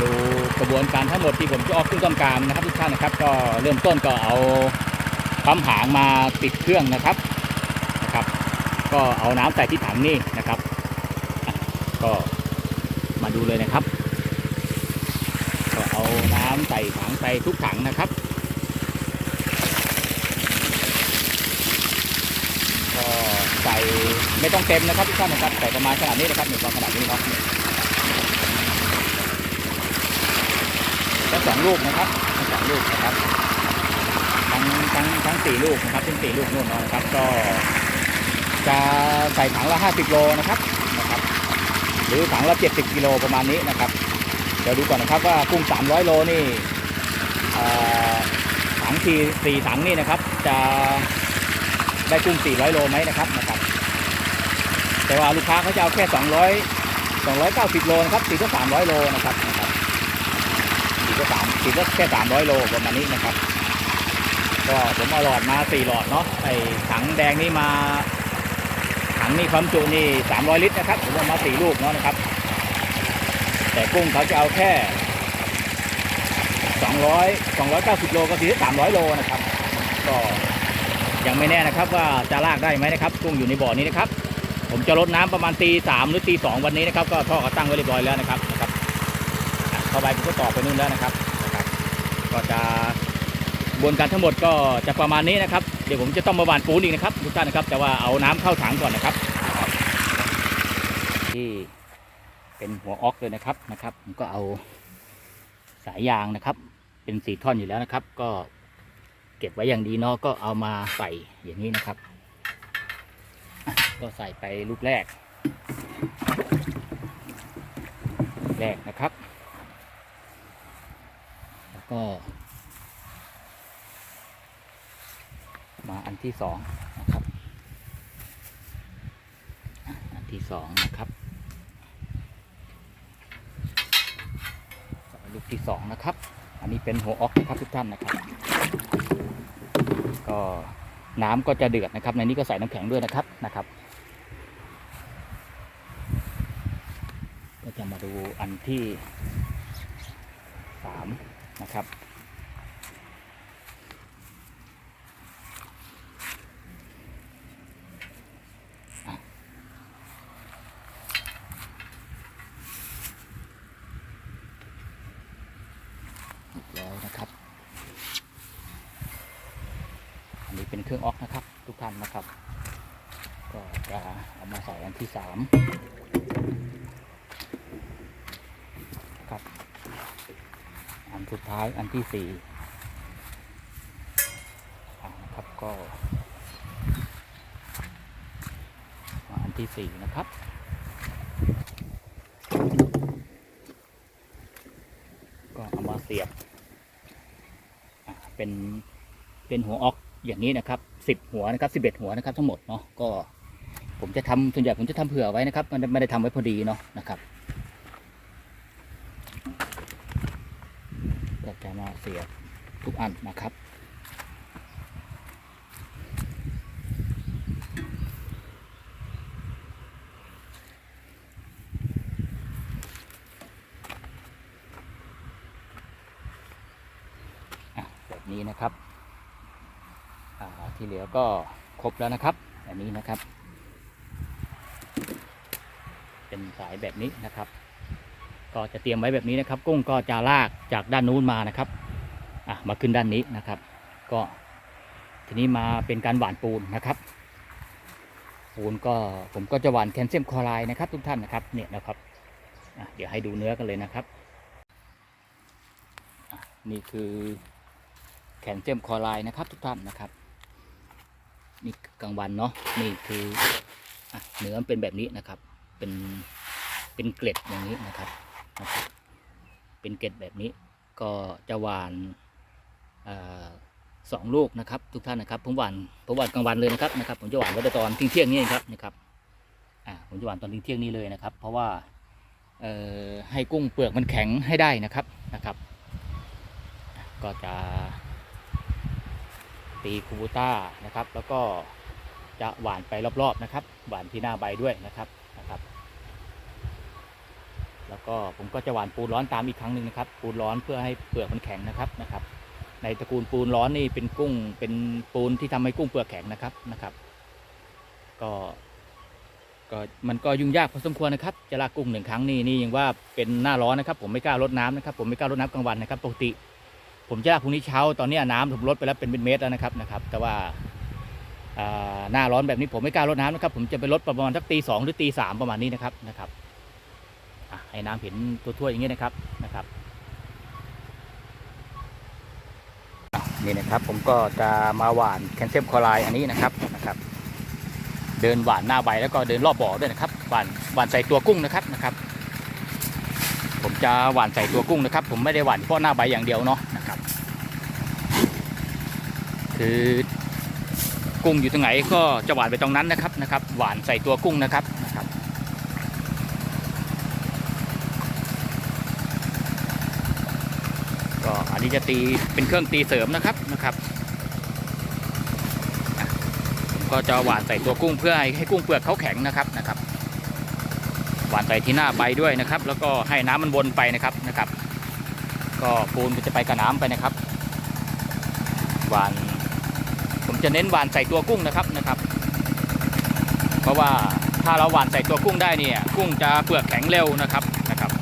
ดูกระบวนการทั้งหมดที่ผมจะออกขึ้นต้นกางนะครับทุกท่านนะครับ ก็เริ่มต้นก็เอาปั๊มหางมาติดเครื่องนะครับนะครับ ก็เอาน้ำใส่ที่ถังนี่นะครับ ก็มาดูเลยนะครับ ก็เอาน้ำใส่ถังใส่ทุกถังนะครับก็ใส่ไม่ต้องเต็มนะครับทุกท่านนะครับใส่ประมาณขนาดนี้นะครับหนึ่งขนาดนี้เนาะ ทั้งสองลูกนะครับทั้งสองลูกนะครับทั้งทั้งทั้งสี่ลูกนะครับทั้งสี่ลูกนู่นนะนะครับ ก็จะใส่ถังละ50โลนะครับนะครับ หรือถังละ70กิโลประมาณนี้นะครับ เดี๋ยวดูก่อนนะครับว่ากุ้ง300โลนี่ถังทีสี่ถังนี่นะครับ จะได้กุ้ง400โลไหมนะครับนะครับแต่ว่าลูกค้าเขาจะเอาแค่200 290โลนะครับสี่ก็300โลนะครับนะครับ ก็สามสี่ก็แค่300โลประมาณนี้นะครับ ก็ผมเอาหลอดมา4หลอดเนาะไอถังแดงนี่มาถังนี่ความจุนี่300ลิตรนะครับผมเอามา4ลูกเนาะนะครับ แต่กุ้งเขาจะเอาแค่200 290โลก็คือ300โลนะครับ ก็ยังไม่แน่นะครับว่าจะลากได้ไหมนะครับกุ้งอยู่ในบ่อนี้นะครับ ผมจะลดน้ำประมาณตีสามหรือตีสองวันนี้นะครับ ก็ท่อก็ตั้งไว้เรียบร้อยแล้วนะครับ เข้าไปผมก็ต่อไปนู่นแล้วนะครับนะครับ ก็จะบวนการทั้งหมดก็จะประมาณนี้นะครับ เดี๋ยวผมจะต้องมาหว่านปูนอีกนะครับทุกท่านนะครับ แต่ว่าเอาน้ำเข้าถังก่อนนะครับ ที่เป็นหัวออกเลยนะครับนะครับผมก็เอาสายยางนะครับ เป็นสีท่อนอยู่แล้วนะครับ ก็เก็บไว้อย่างดีเนาะก็เอามาใส่อย่างนี้นะครับ ก็ใส่ไปลูกแรก แรกนะครับ ก็ มาอันที่สองนะครับ อันที่สองนะครับลูกที่สองนะครับ อันนี้เป็นหัวออกนะครับทุกท่านนะครับ ก็น้ำก็จะเดือดนะครับ ในนี้ก็ใส่น้ำแข็งด้วยนะครับนะครับ ก็จะมาดูอันที่สาม นะครับ แล้วนะครับ อันนี้เป็นเครื่องออกนะครับ ทุกท่านนะครับ ก็จะเอามาใส่อันที่สามครับ อันสุด ท้ายอันที่สี่นะครับก็อันที่สี่นะครับก็เอามาเสียบเป็นเป็นหัวออกอย่างนี้นะครับสิบหัวนะครับสิบเอ็ดหัวนะครับทั้งหมดเนาะก็ผมจะทำส่วนใหญ่ผมจะทำเผื่อไว้นะครับมันไม่ได้ทำไว้พอดีเนาะนะครับ จะมาเสียบทุกอันนะครับอะแบบนี้นะครับ ที่เหลือก็ครบแล้วนะครับอันนี้นะครับ เป็นสายแบบนี้นะครับ ก็จะเตรียมไว้แบบนี้นะครับ กุ้งก็จะลากจากด้านนู้นมานะครับอะมาขึ้นด้านนี้นะครับ ก็ทีนี้มาเป็นการหว่านปูนนะครับ ปูนก็ผมก็จะหว่านแคลเซียมคลอไรด์นะครับทุกท่านนะครับเนี่ยนะครับอะเดี๋ยวให้ดูเนื้อกันเลยนะครับ นี่คือแคลเซียมคลอไรด์นะครับทุกท่านนะครับนี่กลางวันเนาะนี่คืออเนื้อมันเป็นแบบนี้นะครับ เป็นเป็นเกล็ดอย่างนี้นะครับ เป็นเกล็ดแบบนี้ก็จะหวานสองลูกนะครับ ทุกท่านนะครับผมหวานผมหวานกลางวันเลยนะครับนะครับ ผมจะหวานไว้ตอนทิ้งเที่ยงนี่เองครับนะครับอ่าผมจะหวานตอนทิ้งเที่ยงนี้เลยนะครับ เพราะว่าให้กุ้งเปลือกมันแข็งให้ได้นะครับนะครับ ก็จะตีคูบูต้านะครับ แล้วก็จะหวานไปรอบๆนะครับ หวานที่หน้าใบด้วยนะครับ แล้วก็ผมก็จะหว่านปูนร้อนตามอีกครั้งหนึ่งนะครับ ปูนร้อนเพื่อให้เปลือกมันแข็งนะครับนะครับ ในตระกูลปูนร้อนนี่เป็นกุ้งเป็นปูนที่ทำให้กุ้งเปลือกแข็งนะครับนะครับ ก็ก็มันก็ยุ่งยากพอสมควรนะครับ จะลากกุ้งหนึ่งครั้งนี่นี่ยังว่าเป็นหน้าร้อนนะครับ ผมไม่กล้ารดน้ำนะครับ ผมไม่กล้ารดน้ำกลางวันนะครับปกติ ผมจะลากพรุ่งนี้เช้าตอนนี้น้ำผมลดไปแล้วเป็นเป็นเมตรแล้วนะครับนะครับ แต่ว่าหน้าร้อนแบบนี้ผมไม่กล้ารดน้ำนะครับ ผมจะไปลดประมาณสักตีสองหรือตีสามประมาณนี้นะครับนะครับ ให้น้ำเห็นตัวทั่วอย่างนี้นะครับนะครับ นี่นะครับผมก็จะมาหว่านแคลเซียมคลอไรด์อันนี้นะครับนะครับ เดินหว่านหน้าใบแล้วก็เดินรอบบ่อด้วยนะครับหว่านหว่านใส่ตัวกุ้งนะครับนะครับ ผมจะหว่านใส่ตัวกุ้งนะครับ ผมไม่ได้หว่านเฉพาะหน้าใบอย่างเดียวเนาะนะครับ คือกุ้งอยู่ตรงไหนก็จะหว่านไปตรงนั้นนะครับนะครับ หว่านใส่ตัวกุ้งนะครับนะครับ ก็ อันนี้จะตีเป็นเครื่องตีเสริมนะครับนะครับก็จะหวานใส่ตัวกุ้งเพื่อให้ให้กุ้งเปลือกเขาแข็งนะครับนะครับ หวานใส่ที่หน้าใบด้วยนะครับ แล้วก็ให้น้ำมันวนไปนะครับนะครับ ก็ปูนจะไปกับน้ำไปนะครับ หวาน ผมจะเน้นหวานใส่ตัวกุ้งนะครับนะครับ เพราะว่าถ้าเราหวานใส่ตัวกุ้งได้เนี่ย กุ้งจะเปลือกแข็งเร็วนะครับนะครับ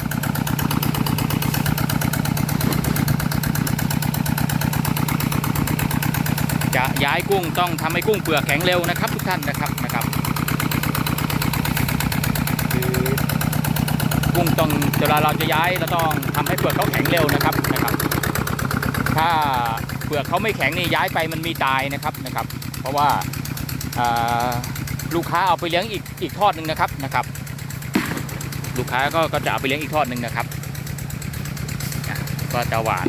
จะ ย้ายกุ้งต้องทำให้กุ้งเปลือกแข็งเร็วนะครับ ทุกท่านนะครับนะครับคือกุ้งต้องเวลาเราจะย้ายเราต้องทำให้เปลือกเขาแข็งเร็วนะครับนะครับ ถ้าเปลือกเขาไม่แข็งนี่ย้ายไปมันมีตายนะครับนะครับ เพราะว่าลูกค้าเอาไปเลี้ยงอีกอีกทอดหนึ่งนะครับนะครับ ลูกค้าก็ก็จะเอาไปเลี้ยงอีกทอดหนึ่งนะครับ ก็จะหวาน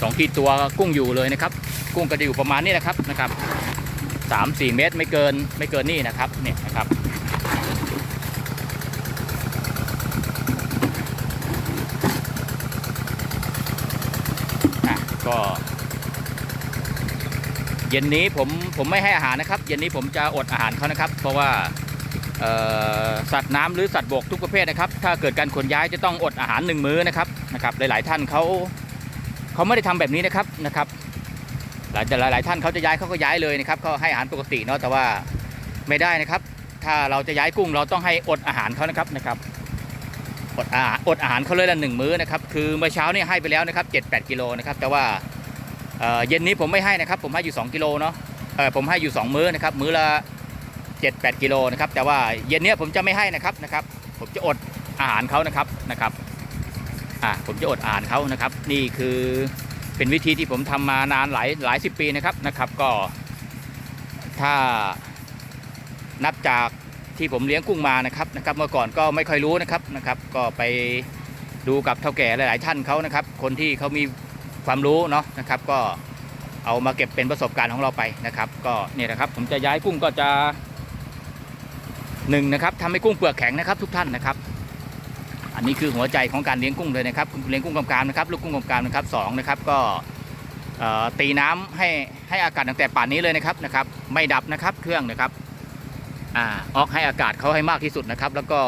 สองที่ตัวกุ้งอยู่เลยนะครับ กุ้งก็จะอยู่ประมาณนี้นะครับนะครับสามสี่เมตรไม่เกินไม่เกินนี่นะครับเนี่ยนะครับก็เย็นนี้ผมผมไม่ให้อาหารนะครับ เย็นนี้ผมจะอดอาหารเขานะครับ เพราะว่าสัตว์น้ำหรือสัตว์บกทุกประเภทนะครับ ถ้าเกิดการขนย้ายจะต้องอดอาหารหนึ่งมื้อนะครับนะครับ หลาย ๆ ท่านเขาเขาไม่ได้ทำแบบนี้นะครับนะครับ หลายหลายหลายท่านเขาจะย้ายเขาก็ย้ายเลยนะครับเขาให้อาหารปกติเนาะแต่ว่าไม่ได้นะครับ ถ้าเราจะย้ายกุ้งเราต้องให้อดอาหารเขานะครับนะครับอดอาหารอดอาหารเขาเลยละหนึ่งมื้อนะครับคือเมื่อเช้านี่ให้ไปแล้วนะครับเจ็ดแปดกิโลนะครับแต่ว่าเย็นนี้ผมไม่ให้นะครับ ผมให้อยู่ 2 กิโลเนาะผมให้อยู่ 2 มื้อนะครับมื้อละเจ็ดแปดกิโลนะครับแต่ว่าเย็นนี้ผมจะไม่ให้นะครับนะครับผมจะอดอาหารเขานะครับนะครับอ่าผมจะอดอาหารเขานะครับ นี่คือ เป็นวิธีที่ผมทำมานานหลายหลายสิบปีนะครับนะครับ ก็ถ้านับจากที่ผมเลี้ยงกุ้งมานะครับนะครับ เมื่อก่อนก็ไม่ค่อยรู้นะครับนะครับ ก็ไปดูกับเท่าแก่หลาย ๆ ท่านเขานะครับ คนที่เขามีความรู้เนาะนะครับ ก็เอามาเก็บเป็นประสบการณ์ของเราไปนะครับ ก็เนี่ยนะครับ ผมจะย้ายกุ้งก็จะหนึ่งนะครับทำให้กุ้งเปลือกแข็งนะครับ ทุกท่านนะครับ อันนี้คือหัวใจของการเลี้ยงกุ้งเลยนะครับเลี้ยงกุ้งกำกามนะครับลูกกุ้งกำกามนะครับสองนะครับก็ตีน้ำให้ให้อากาศตั้งแต่ป่านนี้เลยนะครับนะครับ ไม่ดับนะครับเครื่องนะครับอ่าออกให้อากาศเขาให้มากที่สุดนะครับ แล้วก็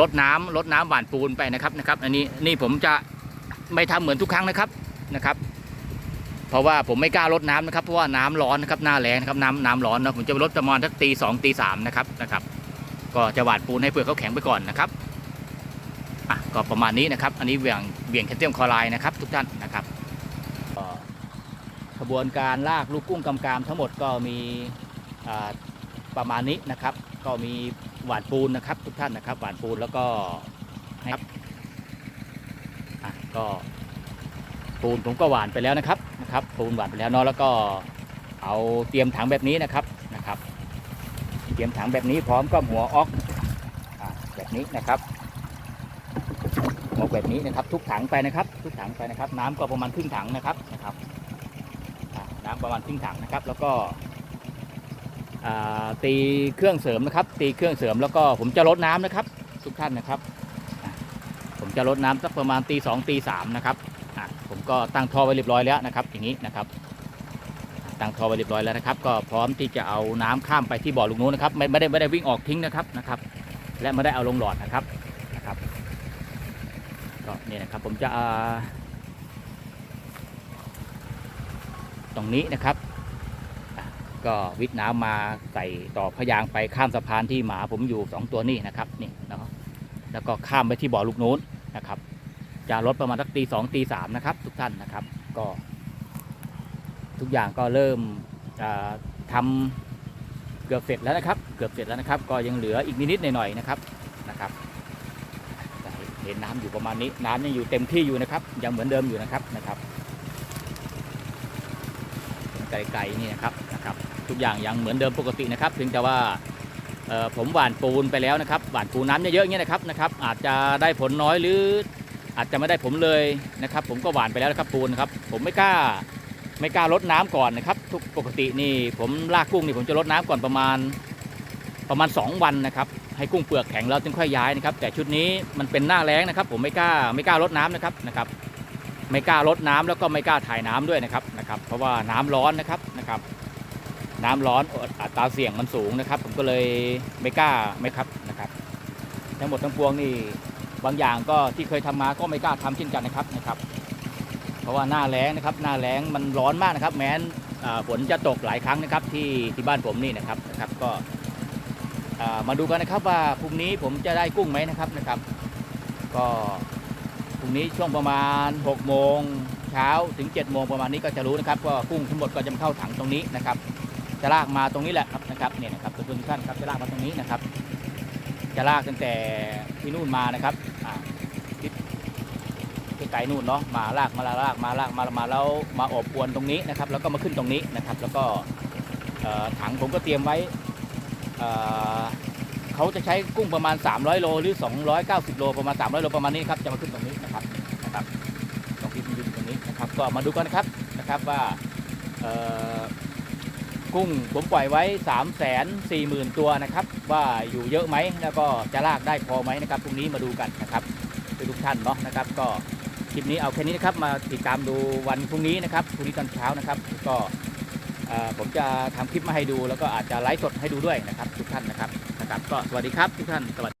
ลดน้ำลดน้ำหวานปูนไปนะครับนะครับอันนี้นี่ผมจะไม่ทำเหมือนทุกครั้งนะครับนะครับ เพราะว่าผมไม่กล้าลดน้ำนะครับเพราะว่าน้ำร้อนนะครับหน้าแรงนะครับน้ำน้ำร้อนนะผมจะลดประมาณสักตีสองตีสามนะครับนะครับ ก็จะหวานปูนให้เปลือกเขาแข็งไปก่อนนะครับ ก็ประมาณนี้นะครับ อันนี้เบี่ยงเบี่ยงแคลเซียมคลอไรด์นะครับ ทุกท่านนะครับก็กระบวนการลากลูกกุ้งกำกามทั้งหมดก็มีอ่าประมาณนี้นะครับ ก็มีหวานปูนนะครับ ทุกท่านนะครับหวานปูนแล้วก็ครับอะก็ปูนผมก็หวานไปแล้วนะครับนะครับปูนหวานไปแล้วเนาะแล้วก็เอาเตรียมถังแบบนี้นะครับนะครับ เตรียมถังแบบนี้พร้อมก็หัวออกอะแบบนี้นะครับ ออกแบบนี้นะครับ ทุกถังไปนะครับ ทุกถังไปนะครับ น้ำก็ประมาณครึ่งถังนะครับนะครับ น้ำประมาณครึ่งถังนะครับ แล้วก็ตีเครื่องเสริมนะครับ ตีเครื่องเสริมแล้วก็ผมจะลดน้ำนะครับ ทุกท่านนะครับ ผมจะลดน้ำสักประมาณตีสองตีสามนะครับผมก็ตั้งท่อไว้เรียบร้อยแล้วนะครับ อย่างนี้นะครับตั้งท่อไว้เรียบร้อยแล้วนะครับ ก็พร้อมที่จะเอาน้ำข้ามไปที่บ่อลูกนู้นนะครับไม่ไม่ได้ไม่ได้วิ่งออกทิ้งนะครับนะครับ และไม่ได้เอาลงหลอดนะครับ นี่ยนะครับผมจะตรงนี้นะครับก็วิทย์น้ำมาใส่ต่อพยางไปข้ามสะพานที่หมาผมอยู่สองตัวนี่นะครับนี่เนาะแล้วก็ข้ามไปที่บ่อลูกนู้นนะครับ จะลดประมาณสักตีสองตีสามนะครับ ทุกท่านนะครับก็ ทุกอย่างก็เริ่มจะทำเกือบเสร็จแล้วนะครับ เกือบเสร็จแล้วนะครับ ก็ยังเหลืออีกนิดๆหน่อยๆนะครับนะครับ เห็นน้ำอยู่ประมาณนี้ น้ำยังอยู่เต็มที่อยู่นะครับ ยังเหมือนเดิมอยู่นะครับนะครับไกลๆนี่นะครับนะครับ ทุกอย่างยังเหมือนเดิมปกตินะครับเพียงแต่ว่าผมหว่านปูนไปแล้วนะครับหว่านปูนน้ำเยอะๆอย่างเงี้ยนะครับนะครับ อาจจะได้ผลน้อยหรืออาจจะไม่ได้ผมเลยนะครับ ผมก็หว่านไปแล้วนะครับปูนครับ ผมไม่กล้าไม่กล้าลดน้ำก่อนนะครับ ทุกปกตินี่ผมลากกุ้งนี่ผมจะลดน้ำก่อนประมาณ ประมาณ 2 วันนะครับให้กุ้งเปลือกแข็งแล้วจึงค่อยย้ายนะครับ แต่ชุดนี้มันเป็นหน้าแล้งนะครับ ผมไม่กล้าไม่กล้าลดน้ำนะครับนะครับ ไม่กล้าลดน้ำแล้วก็ไม่กล้าถ่ายน้ำด้วยนะครับนะครับ เพราะว่าน้ำร้อนนะครับนะครับ น้ำร้อนอัตราเสี่ยงมันสูงนะครับ ผมก็เลยไม่กล้าไม่ครับนะครับ ทั้งหมดทั้งปวงนี่บางอย่างก็ที่เคยทำมาก็ไม่กล้าทำเช่นกันนะครับนะครับ เพราะว่าหน้าแล้งนะครับ หน้าแล้งมันร้อนมากนะครับ แม้นฝนจะตกหลายครั้งนะครับ ที่ที่บ้านผมนี่นะครับนะครับ ก็ มาดูกันนะครับว่าพรุ่งนี้ผมจะได้กุ้งไหมนะครับนะครับ ก็พรุ่งนี้ช่วงประมาณ6โมงเช้าถึง7โมงประมาณนี้ก็จะรู้นะครับว่ากุ้งทั้งหมดก็จะมาเข้าถังตรงนี้นะครับ จะลากมาตรงนี้แหละครับนะครับเนี่ยนะครับทุกท่านครับจะลากมาตรงนี้นะครับ จะลากตั้งแต่ที่นู่นมานะครับที่ไกลนู่นเนาะมาลากมาลากมาลากมามาแล้วมาอบอวนตรงนี้นะครับ แล้วก็มาขึ้นตรงนี้นะครับ แล้วก็ถังผมก็เตรียมไว้ เเขาจะใช้กุ้งประมาณ 300 โลหรือ 290 โลประมาณ 300 โลประมาณนี้ครับจะมาขึ้นตรงนี้นะครับนะครับตรงที่มันยืนตรงนี้นะครับ ก็มาดูกันนะครับนะครับว่ากุ้งผมปล่อยไว้ 3 4 0 0 0 0 ตัวนะครับ ว่าอยู่เยอะไหมแล้วก็จะลากได้พอไหมนะครับพรุ่งนี้มาดูกันนะครับทุกท่านเนาะนะครับ ก็คลิปนี้เอาแค่นี้นะครับมาติดตามดูวันพรุ่งนี้นะครับพรุ่งนี้ตอนเช้านะครับ ก็ ผมจะทำคลิปมาให้ดู แล้วก็อาจจะไลฟ์สดให้ดูด้วยนะครับทุกท่านนะครับนะครับ ก็สวัสดีครับทุกท่านสวัสดี